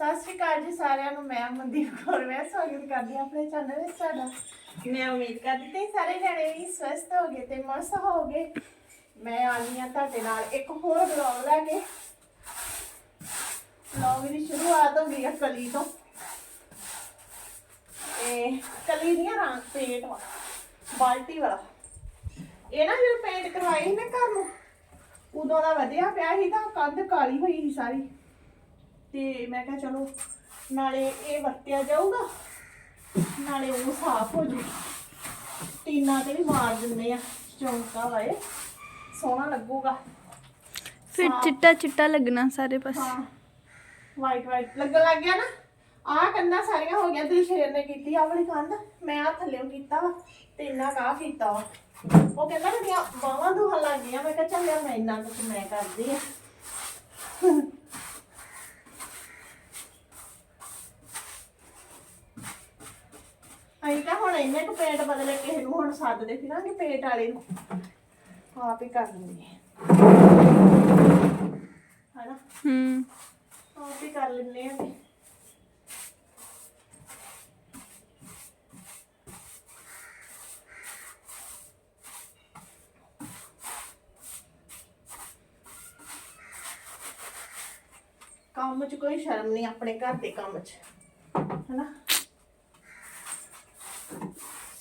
ਸਤਿ ਸ਼੍ਰੀ ਅਕਾਲ ਜੀ ਸਾਰਿਆਂ ਨੂੰ, ਮੈਂ ਮਨਦੀਪ ਕੌਰ, ਮੈਂ ਸਵਾਗਤ ਕਰਦੀ ਹਾਂ ਆਪਣੇ ਚੈਨਲ ਵਿੱਚ ਤੁਹਾਡਾ। ਮੈਂ ਉਮੀਦ ਕਰਦੀ ਤੇ ਸਾਰੇ ਜਣੇ ਵੀ ਸਵਸਥ ਹੋਗੇ ਤੇ ਮਸਤ ਹੋਗੇ ਮੈਂ ਆ ਤੁਹਾਡੇ ਨਾਲ ਇੱਕ ਹੋਰ ਵਲੌਗ ਲੈ ਕੇ। ਵਲੌਗ ਦੀ ਸ਼ੁਰੂਆਤ ਹੋ ਗਈ ਆ ਕਲੀ ਤੋਂ। ਇਹ ਕਲੀ ਦੀਆਂ ਰੰਗ ਪੇਂਟ ਵਾ ਬਾਲਟੀ ਵਾਲਾ। ਇਹ ਨਾ ਜਦੋਂ ਪੇਂਟ ਕਰਵਾਈ ਸੀ ਨਾ ਘਰ ਨੂੰ, ਉਦੋਂ ਦਾ ਵਧੀਆ ਪਿਆ ਸੀ ਤਾਂ ਕੰਧ ਕਾਲੀ ਹੋਈ ਸੀ ਸਾਰੀ। ਤੇ ਮੈਂ ਕਿਹਾ ਚਲੋ ਨਾਲੇ ਇਹ ਵਰਤਿਆ ਜਾਊਗਾ ਨਾਲੇ ਉਹ ਸਾਫ਼ ਹੋ ਜੂ ਟੀਨਾ ਤੇ ਵੀ ਮਾਰ ਦਿੰਦੇ ਆ ਚੌਂਕਾ ਵਾਏ ਸੋਹਣਾ ਲੱਗੂਗਾ। ਫਿਰ। ਚਿੱਟਾ ਚਿੱਟਾ ਲੱਗਣਾ ਸਾਰੇ ਪਾਸੇ। ਹਾਂ। ਵਾਈਟ ਵਾਈਟ ਲੱਗਣ ਲੱਗ ਗਿਆ ਨਾ? ਆਹ ਕੰਨਾਂ ਸਾਰੀਆਂ ਹੋ ਗਿਆ ਦਿਲਸ਼ੇਰ ਨੇ ਕੀਤੀ ਆਹ ਵਾਲੀ ਕੰਧ ਮੈਂ ਆ ਥੱਲੇੋਂ ਕੀਤਾ ਵਾ ਤੇ ਇੰਨਾ ਕਾ ਕੀਤਾ ਵਾ। ਉਹ ਕਹਿੰਦਾ ਮੇਰੀਆਂ ਬਾਹਾਂ ਦੁਖਣ ਲੱਗ ਗਈਆਂ ਮੈਂ ਕਿਹਾ ਚੱਲ ਯਾਰ ਮੈਂ ਇੰਨਾ ਕੁਝ ਮੈਂ ਕਰਦੀ ਆ ਅਸੀਂ ਤਾਂ ਹੁਣ ਇੰਨੇ ਕੁ ਪੇਂਟ ਬਦਲੇ ਕਿਸੇ ਨੂੰ ਹੁਣ ਸੱਦਦੇ ਫਿਰਾਂਗੇ ਪੇਂਟ ਵਾਲੇ ਨੂੰ। ਆਪ ਹੀ ਕਰ ਲੈਂਦੇ ਹਨਾ? ਹੂੰ। ਆਪ ਹੀ ਕਰ ਲੈਂਦੇ ਆ। ਤੇ ਕੰਮ 'ਚ ਕੋਈ ਸ਼ਰਮ ਨਹੀਂ ਆਪਣੇ ਘਰ ਦੇ ਕੰਮ 'ਚ। ਹਨਾ?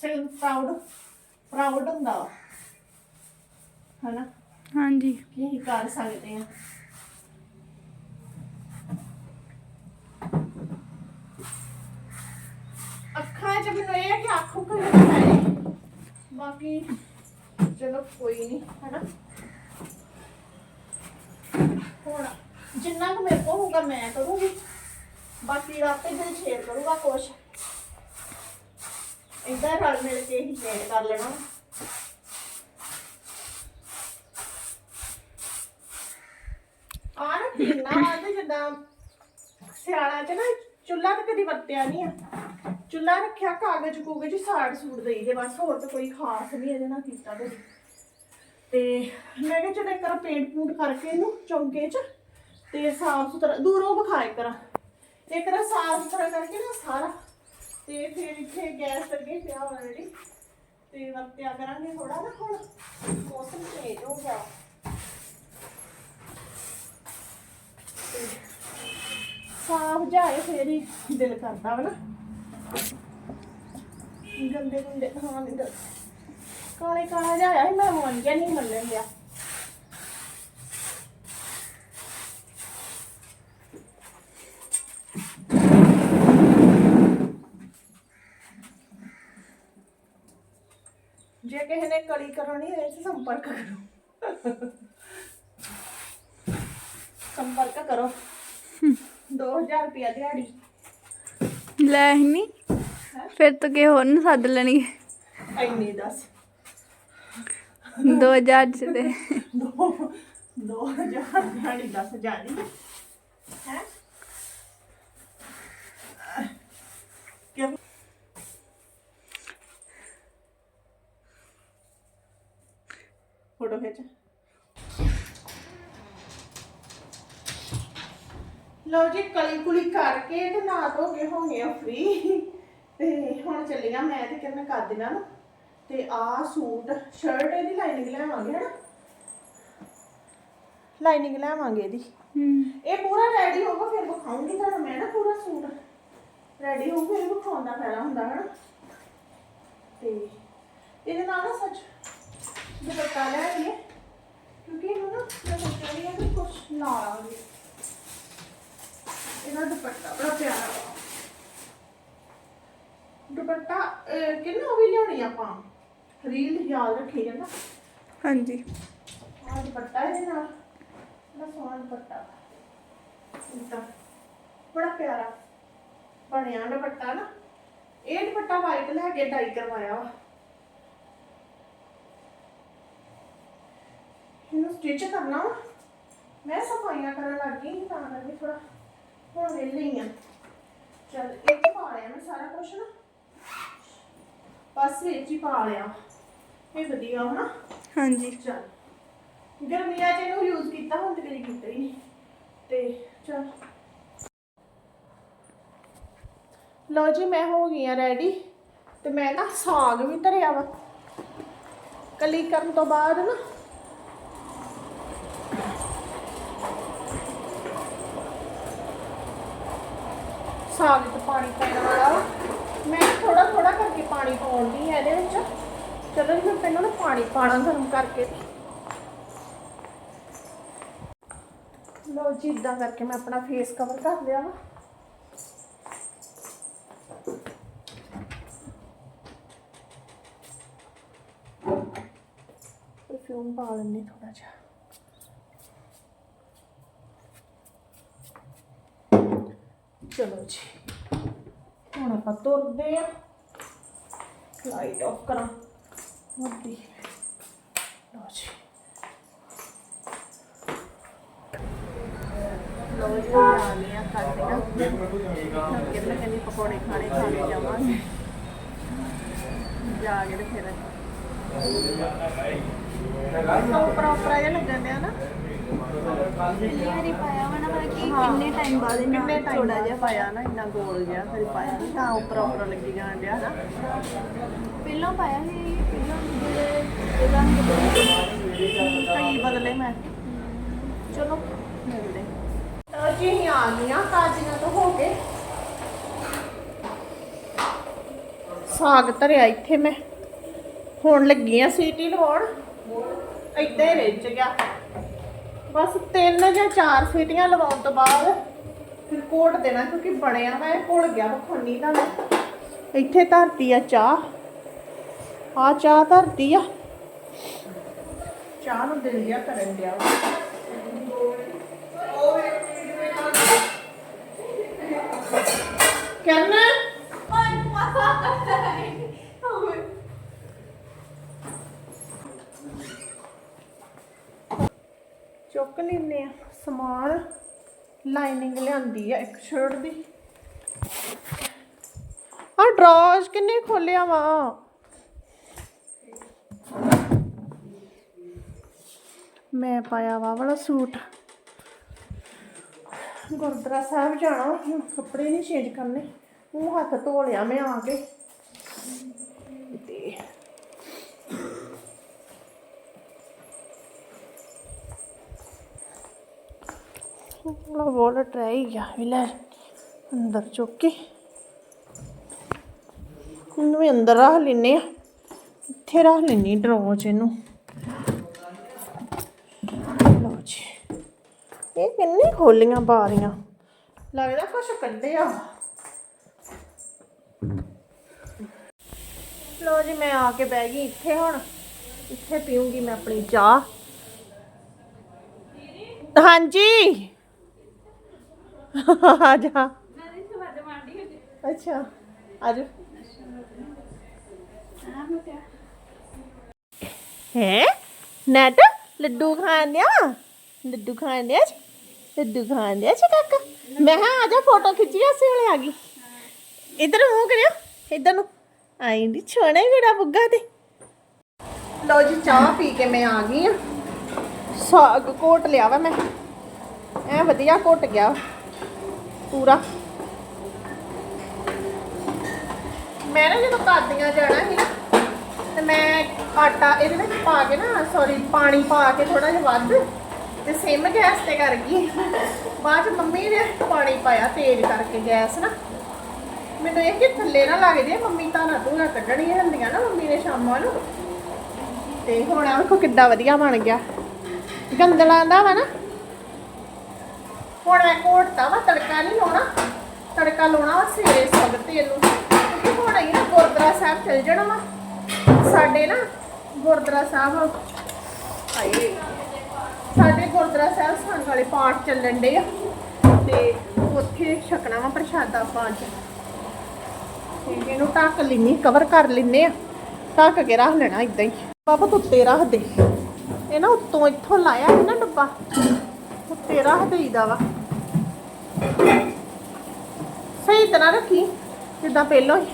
ਸੈਲਫ ਪ੍ਰਾਊਡ ਪ੍ਰਾਊਡ ਹੁੰਦਾ ਵਾ। ਹਨਾ? ਹਾਂਜੀ। ਕੀ ਅਸੀਂ ਕਰ ਸਕਦੇ ਆ? ਅੱਖਾਂ 'ਚ ਮੈਨੂੰ ਇਹ ਹੈ ਕਿ ਅੱਖ ਉੱਖ ਵੀ ਨਾ ਪੈ ਜਾਏ ਬਾਕੀ ਚਲੋ ਕੋਈ ਨਹੀਂ ਹਨਾ? ਹੁਣ ਜਿੰਨਾ ਕੁ ਮੇਰੇ ਕੋਲ ਹੋਊਗਾ ਮੈਂ ਕਰੂੰਗੀ। ਬਾਕੀ ਆਪੇ ਦਿਲ ਸ਼ੇਅਰ ਕਰੂਗਾ ਕੁਛ। ਇਦਾਂ ਰਲ ਮਿਲ ਕੇ ਹੀ ਸ਼ੇਅਰ ਕਰ ਲੈਣਾ। ਆਹ ਨਾ ਪੀਣਾ ਵਾ ਜਿੱਦਾਂ ਸਿਆਲਾਂ ਚ ਨਾ ਚੁੱਲ੍ਹਾ ਤੇ ਕਦੀ ਵਰਤਿਆ ਨਹੀਂ ਆ। ਚੁੱਲ੍ਹਾ ਰੱਖਿਆ, ਕਾਗਜ਼ ਕੂਗਜ਼ ਸਾੜ ਸੂੜ ਦੇਈ ਦੇ ਬਸ, ਹੋਰ ਤਾਂ ਕੋਈ ਖਾਸ ਨਹੀਂ ਇਹਦੇ ਨਾਲ ਕੀਤਾ ਕੁਝ ਤੇ ਮੈਂ ਕਿਹਾ ਚਲੋ ਇੱਕ ਵਾਰ ਪੇਂਟ ਪੂੰਟ ਕਰਕੇ ਇਹਨੂੰ ਚੌਂਕੇ 'ਚ ਤੇ ਸਾਫ਼ ਸੁਥਰਾ, ਦੂਰੋਂ ਵਿਖਾਏ ਕਰਾਂ ਇੱਕ ਵਾਰ ਸਾਫ਼ ਸੁਥਰਾ ਕਰਕੇ ਨਾ ਸਾਰਾ ਤੇ ਫਿਰ ਇੱਥੇ ਗੈਸ ਅੱਗੇ ਪਿਆ ਆਲਰੇਡੀ ਤੇ ਵਰਤਿਆ ਕਰਾਂਗੇ ਥੋੜਾ ਨਾ ਹੁਣ। ਮੌਸਮ ਚੇਂਜ ਹੋ ਗਿਆ। ਸਾਫ਼ ਜਾਏ ਫੇਰ ਹੀ ਦਿਲ ਕਰਦਾ ਵਾ ਨਾ। ਗੰਦੇ ਗੁੰਦੇ ਹਾਂ ਨਹੀਂ ਕਾਲੇ ਕਾਲਾ ਜਾਇਆ ਸੀ, ਮੈਂ ਮੰਨ ਗਿਆ ਨਹੀਂ ਮੰਨਣ ਗਿਆ ਜੇ ਕਿਸੇ ਹੋਵੇ ਤਾਂ ਸੰਪਰਕ ਕਰੋ ਸੰਪਰਕ ਕਰੋ 2000 ਰੁਪਿਆ ਦਿਹਾੜੀ ਲੈ ਹੀ? ਨਹੀਂ ਫਿਰ ਤਾਂ ਕਿਸੇ ਹੋਰ ਨੂੰ ਸੱਦ ਲੈਣੀ। ਐਨੀ ਦੱਸ। 2000 ਚ ਤੇ ਦੋ ਦੋ ਹਜ਼ਾਰ ਦਿਹਾੜੀ ਦਸ ਹਜ਼ਾਰ ਹੀ? ਹੈ ਫੋਟੋ ਖਿੱਚ। ਲਓ ਜੀ ਕਲੀ ਕੁਲੀ ਕਰਕੇ ਤੇ ਨਾ ਧੋ ਕੇ ਹੋ ਗਏ ਫ੍ਰੀ ਤੇ ਹੁਣ ਚੱਲੀਆਂ ਮੈਂ ਤੇ ਕਿਰਨ ਕਰ ਦੇਣਾ ਨਾ ਤੇ ਆਹ ਸੂਟ ਸ਼ਰਟ ਇਹਦੀ ਲਾਈਨਿੰਗ ਲੈਵਾਂਗੇ ਹਨਾ? ਲਾਈਨਿੰਗ ਲੈਵਾਂਗੇ ਇਹਦੀ। ਇਹ ਪੂਰਾ ਰੈਡੀ ਹੋਊਗਾ ਫਿਰ ਵਿਖਾਉਂਗੀ ਤੁਹਾਨੂੰ ਮੈਂ ਨਾ ਪੂਰਾ ਸੂਟ। ਰੈਡੀ ਹੋਊਗਾ ਫਿਰ ਵਿਖਾਉਣ ਦਾ ਫਾਇਦਾ ਹੁੰਦਾ ਹਨਾ? ਤੇ ਇਹਦੇ ਨਾਲ ਨਾ ਸੱਚ ਦੁਪੱਟਾ ਲੈ ਆਈਏ ਕਿਉਂਕਿ ਇਹਨੂੰ ਨਾ ਮੈਂ ਸੋਚਿਆ ਵੀ ਹੈ ਕਿ ਕੁਛ ਨਾਲ ਆਵੇ ਇਹਦਾ ਦੁਪੱਟਾ ਬੜਾ ਪਿਆਰਾ ਵਾ ਦੁਪੱਟਾ ਕਿੰਨਾ ਵੀ ਲਿਆਉਣੀ ਆਪਾਂ ਰੀਲ ਯਾਦ ਰੱਖੀ ਜਾਂਦਾ ਹਾਂਜੀ ਆਹ ਦੁਪੱਟਾ ਇਹਦੇ ਨਾਲ ਬੜਾ ਸੋਹਣਾ ਦੁਪੱਟਾ ਇਦਾਂ ਬੜਾ ਪਿਆਰਾ ਬਣਿਆ ਦੁਪੱਟਾ ਨਾ ਇਹ ਦੁਪੱਟਾ ਵਾਈਟ ਲੈ ਕੇ ਡਾਈ ਕਰਵਾਇਆ ਵਾ ਇਹਨੂੰ ਸਟਿਚ ਕਰਨਾ ਵਾ। ਮੈਂ ਸਫਾਈਆਂ ਕਰਨ ਲੱਗ ਗਈ ਸੀ, ਤਾਂ ਕਰਕੇ ਥੋੜਾ ਹੁਣ ਵਿਹਲੀ ਆ। ਚਲ ਇੱਕ ਪਾ ਲਿਆ ਮੈਂ ਸਾਰਾ ਕੁਝ ਨਾ। ਬਸ ਵਿੱਚ ਹੀ ਪਾ ਲਿਆ। ਇਹ ਵਧੀਆ ਹਨਾ ਹਾਂਜੀ। ਚਲ। ਗਰਮੀਆਂ ਚ ਇਹਨੂੰ ਯੂਜ਼ ਕੀਤਾ ਹੁਣ ਤੇ ਕਦੀ ਕੀਤਾ ਹੀ ਨਹੀਂ। ਤੇ ਚਲ। ਲਓ ਜੀ ਮੈਂ ਹੋ ਗਈ ਆ ਰੈਡੀ ਤੇ ਮੈਂ ਨਾ ਸਾਗ ਵੀ ਧਰਿਆ ਵਾ। ਕਲੀ ਕਰਨ ਤੋਂ ਬਾਅਦ ਨਾ ਸਾਗ ਤੇ ਪਾਣੀ ਪੈਣ ਵਾਲਾ। ਵਾ ਮੈਂ ਥੋੜਾ ਥੋੜਾ ਕਰਕੇ ਪਾਣੀ ਪਾਉਂਦੀ ਹੈ ਇਹਦੇ ਵਿੱਚ। ਚਲੋ ਜੀ ਮੈਂ ਪਹਿਲਾਂ ਨਾ ਪਾਣੀ ਪਾਣਾ ਗਰਮ ਕਰਕੇ। ਲਓ ਜੀ ਇਦਾਂ ਕਰਕੇ ਮੈਂ ਆਪਣਾ ਫੇਸ ਕਵਰ ਕਰ ਲਿਆ ਵਾ। ਪਰਫਿਊਮ ਪਾ ਲੈਂਦੇ ਥੋੜਾ ਜਿਹਾ। ਚਲੋ ਜੀ। ਹੁਣ ਆਪਾਂ ਤੁਰਦੇ ਆ ਲਾਈਟ ਆਫ ਕਰਾਂ। ਵੱਡੀ ਲਓ ਜੀ। ਲਓ ਜੀ ਆ ਗਈਆਂ ਖਾਤੀਆਂ ਕਿੰਨੇ ਕਿੰਨੇ ਪਕੌੜੇ ਖਾਣੇ ਖਾਣੇ ਜਾਵਾਂਗੇ। ਜਾ ਕੇ ਤੇ ਫਿਰ। ਉਪਰਾ ਉਪਰਾ ਜਿਹਾ ਲੱਗਣ ਡਿਆ ਨਾ। ਪਹਿਲੀ ਵਾਰੀ ਪਾਇਆ ਵਾ ਨਾ ਮਤਲਬ ਕਿ ਕਿੰਨੇ ਟਾਈਮ ਬਾਅਦ ਇਹਨਾਂ ਥੋੜਾ ਜਿਹਾ ਪਾਇਆ ਨਾ ਇੰਨਾ ਗੋਲ ਜਿਹਾ ਫਿਰ ਪਾਇਆ ਨੀ, ਤਾਂ ਉਪਰਾ ਉਪਰਾ ਲੱਗੀ ਜਾਣ ਡਿਆ ਨਾ ਪਹਿਲਾਂ ਪਾਇਆ ਸੀ ਪਹਿਲਾਂ ਜਿਹੜੇ ਰੰਗ ਕਈ ਬਦਲੇ ਮੈਂ ਚਲੋ ਮਿਲਦੇ ਤਾਂ ਜੀ ਅਸੀਂ ਆ ਗਈਆਂ ਕਾਜੀਆਂ ਤੋਂ ਹੋ ਕੇ ਸਾਗ ਧਰਿਆ ਇੱਥੇ ਮੈਂ। ਹੁਣ ਲੱਗੀ ਆ ਸੀਟੀ ਲਵਾਉਣ ਏਦਾਂ ਹੀ ਰਿੱਝ ਗਿਆ। ਬਸ ਤਿੰਨ ਜਾਂ ਚਾਰ ਸੀਟੀਆਂ ਲਵਾਉਣ ਤੋਂ ਬਾਅਦ ਫਿਰ ਕੋਟ ਦੇਣਾ, ਕਿਉਂਕਿ ਬਣਿਆ ਵਾ, ਇਹ ਘੁਲ ਗਿਆ ਬਖੰਨੀ ਦਾ ਇੱਥੇ ਧਰਤੀ ਆ ਚਾਹ। ਆ ਚਾਹ ਧਰਤੀ ਆ। ਚਾਹ ਨੂੰ ਦਿਲ ਜਿਹਾ ਕਰਨ ਡਿਆ ਵਾ। ਕਰਨਾ? ਚੁੱਕ ਲੈਨੇ ਆ ਸਮਾਨ। ਲਾਈਨਿੰਗ ਲਿਆਂਦੀ ਆ ਇੱਕ ਸ਼ਰਟ ਦੀ। ਆ ਡਰਾਜ ਕਿੰਨੇ ਖੋਲਿਆ ਵਾ? ਮੈਂ ਪਾਇਆ ਵਾ ਵਾਲਾ ਸੂਟ। ਗੁਰਦੁਆਰਾ ਸਾਹਿਬ ਜਾਣਾ ਹੁਣ ਕੱਪੜੇ ਨਹੀਂ ਚੇਂਜ ਕਰਨੇ। ਮੂੰਹ ਹੱਥ ਧੋ ਲਿਆ ਮੈਂ ਆ ਕੇ। ਤੇ ਲਾ ਵੋਲਟ ਰਹਿ ਗਿਆ, ਵੀ ਲੈ ਅੰਦਰ ਚੁੱਕ। ਕੇ ਇਹਨੂੰ ਵੀ ਅੰਦਰ ਰੱਖ ਲੈਨੇ ਆ। ਇੱਥੇ ਰੱਖ ਲੈਨੀ ਡਰੋ ਚ ਇਹਨੂੰ। ਲਓ ਜੀ। ਇਹ ਕਿੰਨੇ ਖੋਲੀਆਂ ਬਾਰੀਆਂ। ਲੱਗਦਾ ਕੁਛ ਕੱਢਿਆ ਲੋ ਜੀ, ਮੈਂ ਆ ਕੇ ਬਹਿ ਗਈ ਇੱਥੇ ਹੁਣ। ਇੱਥੇ ਪੀਉਂਗੀ ਮੈਂ ਆਪਣੀ ਚਾਹ। ਹਾਂਜੀ। ਆ ਜਾ। ਅੱਛਾ, ਆ ਜਾ। ਹੈ? ਨੈਟ? ਲੱਡੂ ਖਾਣ ਦਿਆ ਲੱਡੂ ਖਾਣ ਦਿਆ ਲੱਡੂ ਖਾਣ ਦਿਆ ਕਾਕਾ? ਮੈਂ ਹਾਂ ਆ ਜਾ, ਫੋਟੋ ਖਿੱਚੀ ਅਸੀਂ ਹਲੇ ਆ ਗਈ ਇਧਰ ਮੂੰਹ ਕਰਿਓ, ਇਧਰ ਨੂੰ। ਆਈ ਦੀ ਛੋਣਾ ਹੀ ਮੇਰਾ ਬੁੱਗਾ ਤੇ। ਲੋ ਜੀ, ਚਾਹ ਪੀ ਕੇ ਮੈਂ ਆ ਗਈ ਆ। ਸਾਗ ਕੋਟ ਲਿਆ ਵਾ ਮੈਂ। ਐ ਵਧੀਆ ਘੁੱਟ ਗਿਆ ਪੂਰਾ। ਮੈਂ ਨਾ ਜਦੋਂ ਕਾਦੀਆਂ ਜਾਣਾ ਸੀ ਨਾ ਤੇ ਮੈਂ ਆਟਾ ਇਹਦੇ ਵਿੱਚ ਪਾ ਕੇ ਨਾ ਸੌਰੀ ਪਾਣੀ ਪਾ ਕੇ ਥੋੜਾ ਜਿਹਾ ਵੱਧ, ਤੇ ਸਿਮ ਗੈਸ ਤੇ ਕਰ ਗਈ। ਬਾਅਦ ਚ ਮੰਮੀ ਨੇ ਪਾਣੀ ਪਾਇਆ ਤੇਜ਼ ਕਰਕੇ ਗੈਸ ਨਾ। ਮੈਨੂੰ ਇਹ ਕਿ ਥੱਲੇ ਨਾ ਲੱਗ ਜੇ, ਮੰਮੀ ਤਾਂ ਨਾ ਧੂਆਂ ਕੱਢਣੀਆਂ ਹੁੰਦੀਆਂ ਨਾ ਮੰਮੀ ਨੇ ਸ਼ਾਮਾਂ ਨੂੰ। ਤੇ ਹੁਣ ਆ ਵੇਖੋ ਕਿੱਡਾ ਵਧੀਆ ਬਣ ਗਿਆ। ਗੰਦਲਾ ਦਾ ਵਾ ਨਾ। ਹੁਣ ਮੈਂ ਕੋਟਤਾ ਵਾ, ਤੜਕਾ ਨਹੀਂ ਲਾਉਣਾ। ਤੜਕਾ ਲਾਉਣਾ ਵਾ ਸਵੇਰੇ ਸਵਗ ਤੇਲ ਨੂੰ ਕਿਉਂਕਿ ਹੁਣ ਹੀ ਨਾ ਗੁਰਦੁਆਰਾ ਸਾਹਿਬ ਚਲ ਜਾਣਾ ਵਾ। ਸਾਡੇ ਨਾ ਗੁਰਦੁਆਰਾ ਸਾਹਿਬ ਆਏ ਸਾਡੇ ਗੁਰਦੁਆਰਾ ਸਾਹਿਬ ਸੰਗ ਵਾਲੇ ਪਾਠ ਚੱਲਣ ਡੇ ਆ। ਤੇ ਉੱਥੇ ਛਕਣਾ ਵਾ ਪ੍ਰਸ਼ਾਦਾ ਪਾਠ ਤੇ ਇਹਨੂੰ ਢੱਕ ਲੈਣੀ ਕਵਰ ਕਰ ਲੈਨੇ ਆ। ਢੱਕ ਕੇ ਰੱਖ ਲੈਣਾ ਇਦਾਂ ਹੀ। ਪਾਪਾ ਤੂੰ ਉੱਤੇ ਰੱਖ ਦੇ। ਇਹ ਨਾ ਉੱਤੋਂ ਇੱਥੋਂ ਲਾਇਆ ਹੈ ਨਾ ਡੱਬਾ। ਉੱਤੇ ਰੱਖ ਦੇਈਦਾ ਵਾ। ਸਹੀ ਤਰ੍ਹਾਂ ਰੱਖੀ ਜਿੱਦਾਂ ਪਹਿਲਾਂ ਹੀ।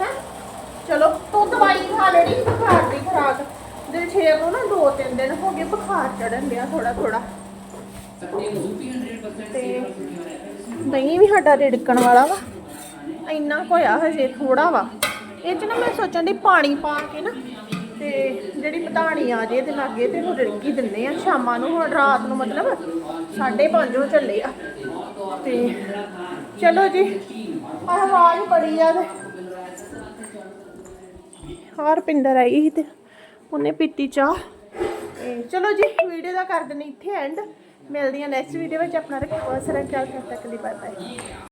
ਹੈ? ਚਲੋ ਤੂੰ ਦਵਾਈ ਖਾ ਲੈਣੀ ਬੁਖਾਰ ਦੀ ਖੁਰਾਕ ਦਿਲ ਛੇਕ ਨੂੰ ਨਾ ਦੋ ਤਿੰਨ ਦਿਨ ਹੋ ਗਏ ਬੁਖਾਰ ਚੜਨ ਲਿਆ ਥੋੜਾ ਥੋੜਾ ਤੇ ਦਹੀਂ ਵੀ ਸਾਡਾ ਰਿੜਕਣ ਵਾਲਾ ਵਾ। ਇੰਨਾ ਹੋਇਆ ਹਜੇ ਥੋੜਾ ਵਾ। ਇਹ ਚ ਨਾ ਮੈਂ ਸੋਚਣ ਦੀ ਪਾਣੀ ਪਾ ਕੇ ਨਾ ਤੇ ਜਿਹੜੀ ਮਧਾਣੀ ਆ ਜੇ ਤੇ ਲਾਗੇ ਤੇ ਨੂੰ ਰਿੜਕੀ ਦਿੰਦੇ ਆ। ਸ਼ਾਮਾਂ ਨੂੰ ਹੁਣ ਰਾਤ ਨੂੰ ਮਤਲਬ 5:30 ਹੋ ਚੱਲੇ ਆ। ਤੇ ਚਲੋ ਜੀ ਆਵਾਜ਼ ਬੜੀ ਆ ਤੇ ਹਾਰ ਪਿੰਦਰ ਆਈ ਸੀ ਤੇ ਉਹਨੇ ਪੀਤੀ ਚਾਹ। ਤੇ ਚਲੋ ਜੀ, ਵੀਡੀਓ ਦਾ ਕਰ ਦਿੰਦੇ ਇੱਥੇ ਐਂਡ ਮਿਲਦੀਆਂ ਨੈਕਸਟ ਵੀਡੀਓ ਵਿੱਚ। ਆਪਣਾ ਰੱਖੋ ਸਰਕਾਰ ਤੱਕ ਦੀ ਬਾਏ ਬਾਏ